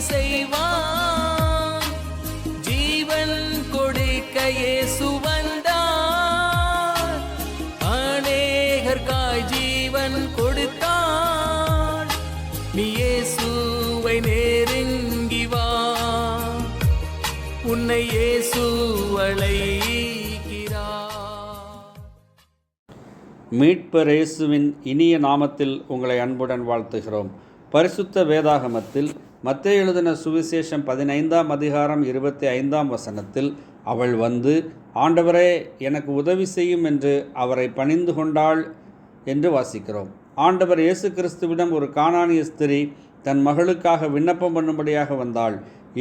செய்வான். ஜீவன் கொடுக்க இயேசு வந்தார். அநேகர்காய் ஜீவன் கொடுத்தார். நீ இயேசுவை நெருங்கி வா. உன்னை இயேசு மீட்பர் இயேசுவின் இனிய நாமத்தில் உங்களை அன்புடன் வாழ்த்துகிறோம். பரிசுத்த வேதாகமத்தில் மத்திய எழுதின சுவிசேஷம் பதினைந்தாம் அதிகாரம் இருபத்தி ஐந்தாம் வசனத்தில் அவள் வந்து ஆண்டவரே எனக்கு உதவி செய்யும் என்று அவரை பணிந்து கொண்டாள் என்று வாசிக்கிறோம். ஆண்டவர் இயேசு கிறிஸ்துவிடம் ஒரு காணானிய ஸ்திரீ தன் மகளுக்காக விண்ணப்பம் பண்ணும்படியாக வந்தாள்.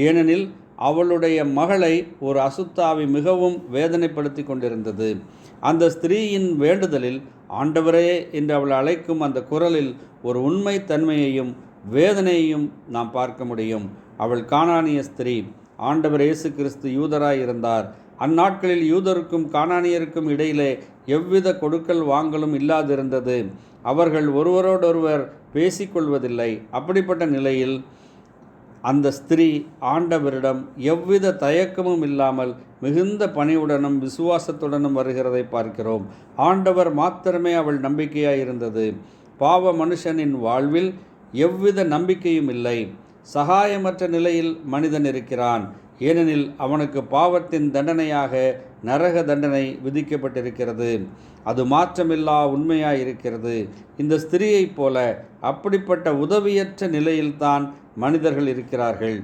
ஏனெனில் அவளுடைய மகளை ஒரு அசுத்தாவி மிகவும் வேதனைப்படுத்தி கொண்டிருந்தது. அந்த ஸ்திரீயின் வேண்டுதலில் ஆண்டவரே என்று அவள் அழைக்கும் அந்த குரலில் ஒரு உண்மை தன்மையையும் வேதனையையும் நாம் பார்க்க முடியும். அவள் கானானிய ஸ்திரீ ஆண்டவர் இயேசு கிறிஸ்து யூதராய் இருந்தார் அந்நாட்களில் யூதருக்கும் கானானியருக்கும் இடையிலே எவ்வித கொடுக்கல் வாங்கலும் இல்லாதிருந்தது. அவர்கள் ஒருவரோடொருவர் பேசிக்கொள்வதில்லை. அப்படிப்பட்ட நிலையில் அந்த ஸ்திரீ ஆண்டவரிடம் எவ்வித தயக்கமும் இல்லாமல் மிகுந்த பணிவுடனும் விசுவாசத்துடனும் வருகிறதை பார்க்கிறோம். ஆண்டவர் மாத்திரமே அவள் நம்பிக்கையாய் இருந்தது பாவ மனுஷனின் வாழ்வில் எவ்வித நம்பிக்கையும் இல்லை. சகாயமற்ற நிலையில் மனிதன் இருக்கிறான். ஏனெனில் அவனுக்கு பாவத்தின் தண்டனையாக நரக தண்டனை விதிக்கப்பட்டிருக்கிறது. அது மாற்றமில்லா உண்மையாக இருக்கிறது இந்த ஸ்திரீயைப் போல அப்படிப்பட்ட உதவியற்ற நிலையில்தான் மனிதர்கள் இருக்கிறார்கள்.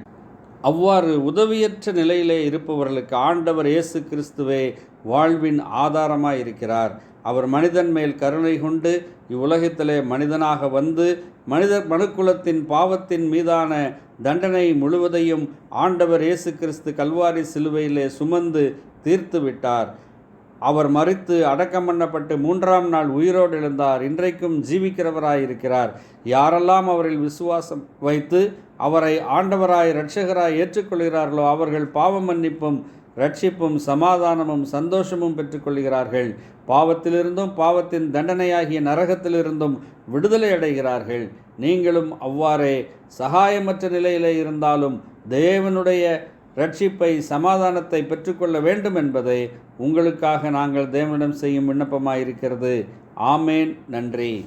அவ்வாறு உதவியற்ற நிலையிலே இருப்பவர்களுக்கு ஆண்டவர் இயேசு கிறிஸ்துவே வாழ்வின் ஆதாரமாக இருக்கிறார் அவர் மனிதன் மேல் கருணை கொண்டு இவ்வுலகத்திலே மனிதனாக வந்து மனிதர் மனுக்குலத்தின் பாவத்தின் மீதான தண்டனை முழுவதையும் ஆண்டவர் இயேசு கிறிஸ்து கல்வாரி சிலுவையிலே சுமந்து தீர்த்து விட்டார். அவர் மறித்து அடக்கம் பண்ணப்பட்டு மூன்றாம் நாள் உயிரோடு எழுந்தார். இன்றைக்கும் ஜீவிக்கிறவராயிருக்கிறார். யாரெல்லாம் அவரில் விசுவாசம் வைத்து அவரை ஆண்டவராய் இரட்சகராய் ஏற்றுக்கொள்கிறார்களோ அவர்கள் பாவ மன்னிப்பும் ரட்சிப்பும் சமாதானமும் சந்தோஷமும் பெற்றுக்கொள்கிறார்கள் பாவத்திலிருந்தும் பாவத்தின் தண்டனையாகிய நரகத்திலிருந்தும் விடுதலை அடைகிறார்கள். நீங்களும் அவ்வாறே சகாயமற்ற நிலையிலே இருந்தாலும் தேவனுடைய ரட்சிப்பை சமாதானத்தை பெற்றுக்கொள்ள வேண்டும் என்பதை உங்களுக்காக நாங்கள் தேவனிடம் செய்யும் விண்ணப்பமாயிருக்கிறது. ஆமேன். நன்றி.